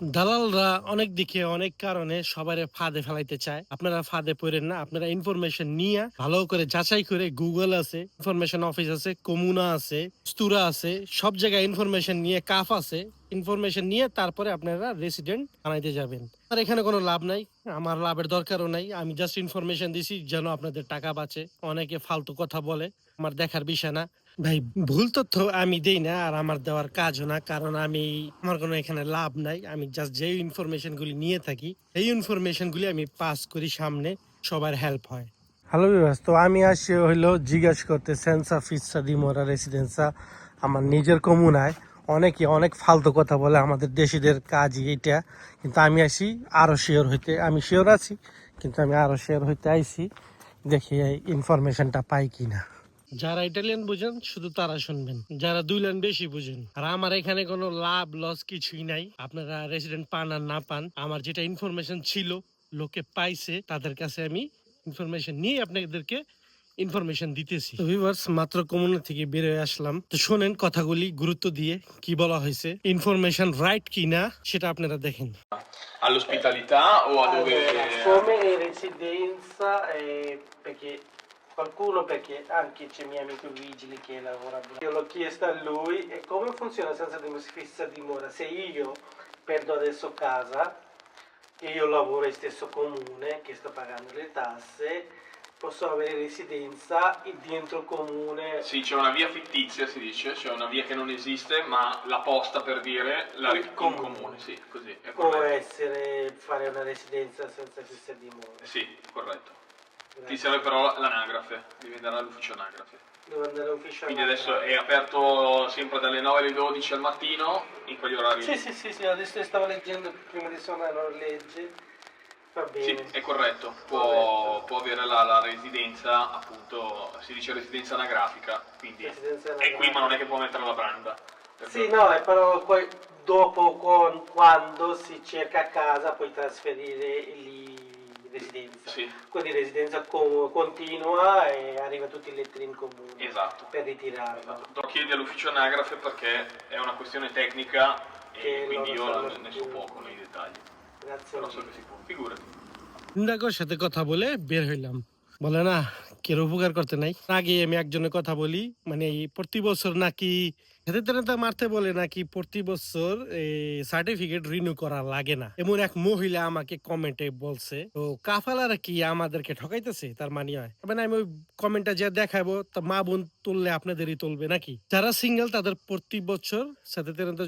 দালালরা অনেক দিকে, অনেক কারণে সবারে ফাঁদে ফেলাইতে চায়। আপনারা ফাঁদে পড়েন না, আপনারা ইনফরমেশন নিয়ে ভালো করে যাচাই করে গুগল আছে ইনফরমেশন অফিস আছে কমুনা আছে স্তুরা আছে, সব জায়গায় ইনফরমেশন নিয়ে কাফ আছে। ইনফরমেশন নিয়ে তারপরে আপনারা রেসিডেন্ট বানাইতে যাবেন। আর এখানে কোনো লাভ নাই, আমার লাভের দরকারও নাই। আমি জাস্ট ইনফরমেশন দিছি যেন আপনাদের টাকা বাঁচে। অনেকে ফালতু কথা বলে, আমার দেখার বিষয় না। ভাই, ভুল তথ্য আমি দেই না আর আমার দেওয়ার কাজও না, কারণ আমি, আমার কোনো এখানে লাভ নাই। আমি জাস্ট যে ইনফরমেশন গুলি নিয়ে থাকি এই ইনফরমেশন গুলি আমি পাস করি সামনে, সবার হেল্প হয়। হ্যালো বিভাস তো আমি আসি হইল জিজ্ঞাসা করতে সেন্সা ফিসা দিমোরা রেসিডেন্সা আমার নিজের কমুনায়। অনেকে অনেক ফালতু কথা বলে আমাদের দেশিদের কাজই এইটা, কিন্তু আমি আসি আরও শিওর হইতে, আমি শিওর আছি, কিন্তু আমি আরও শিওর হইতে আইছি, দেখি এই ইনফরমেশনটা পাই কিনা। যারা ইটালিয়ান বুঝেন, শুধু তারা শুনবেন। যারা দুই লাইন বেশি বুঝেন। আর আমার এখানে কোনো লাভ লস কিছুই নাই। আপনারা রেসিডেন্ট পান আর না পান, আমার যেটা ইনফরমেশন ছিল, লোকে পাইছে, তাদের কাছে আমি ইনফরমেশন নিয়ে আপনাদেরকে ইনফরমেশন দিতেছি তো ভিউয়ার্স মাত্র কমুনা থেকে বের হয়ে আসলাম তো শোনেন কথাগুলি গুরুত্ব দিয়ে কি বলা হয়েছে ইনফরমেশন রাইট কি না সেটা আপনারা দেখেন all'ospitalità o a dove... come residenza eh, perché qualcuno perché anche c'è mio amico vigile che lavora io l'ho chiesto a lui e come funziona senza fissa dimora se io perdo adesso casa e io lavoro in stesso comune che sto pagando le tasse posso avere residenza dentro il comune Sì, c'è una via fittizia, si dice, c'è una via che non esiste, ma la posta per dire la Il comune. comune, sì, così, è può corretto. essere fare una residenza senza fissa dimora Sì, corretto. Ti Grazie. serve però l'anagrafe, devi andare all'ufficio anagrafe. devo andare all'ufficio Quindi adesso è aperto sempre dalle 9 alle 12 al mattino, in quegli orari. Sì, sì, sì, sì, adesso stavo leggendo prima di suonare la legge. Sì, è corretto, può, può avere la, la residenza, appunto, si dice residenza anagrafica, quindi Residenza è qui ma non è che può mettere la branda. Sì, no, è però poi dopo con- quando si cerca casa puoi trasferire lì residenza. Sì, Quindi residenza co- continua e arriva tutti i letteri in comune esatto. per ritirarla. Esatto. Lo chiedi all'ufficio anagrafe perché è una questione tecnica Che e quindi io ne, so poco nei dettagli. Grazie. Però so che si può. Figurati. দেখো সাথে কথা বলে বের হইলাম বলে না কেউ উপকার করতে নাই আগে আমি একজনের কথা বলি মানে প্রতি বছর নাকি হেতে নেতা মারতে বলে নাকি প্রতি বছর সার্টিফিকেট রিনিউ করা লাগে না। এমন এক মহিলা আমাকে কমেন্টে বলছে, তো কাফালারা কি আমাদেরকে ঠকাইতেছে? তার মানে হয়? মানে আমি ওই কমেন্টটা যে দেখাবো, তা মা বোন তুললে আপনাদেরই তুলবে নাকি? যারা সিঙ্গেল তাদের প্রতি বছর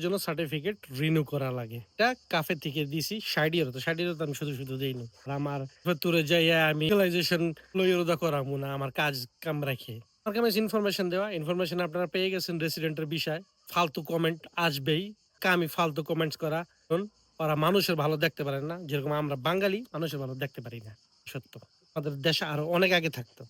জন্য সার্টিফিকেট রিনিউ করা লাগে। এটা কাফে থেকে দিছি ষাট ইউরো তো ষাট ইউরো তো আমি শুধু শুধু দিইনি। আমার ভেতরে যাইয়া আমি রিয়েলাইজেশন করামু না, আমার কাজ কাম রাখে। আমার কাছে ইনফরমেশন দেওয়া। ইনফরমেশন আপনারা পেয়ে গেছেন রেসিডেন্টের বিষয়। ফালতু কমেন্ট আসবেই। কামি ফালতু কমেন্টস করা? ওরা মানুষের ভালো দেখতে পারেন না। যেরকম আমরা বাঙালি, মানুষের ভালো দেখতে পারি না। সত্য। আমাদের দেশে আরও অনেক আগে থাকতো।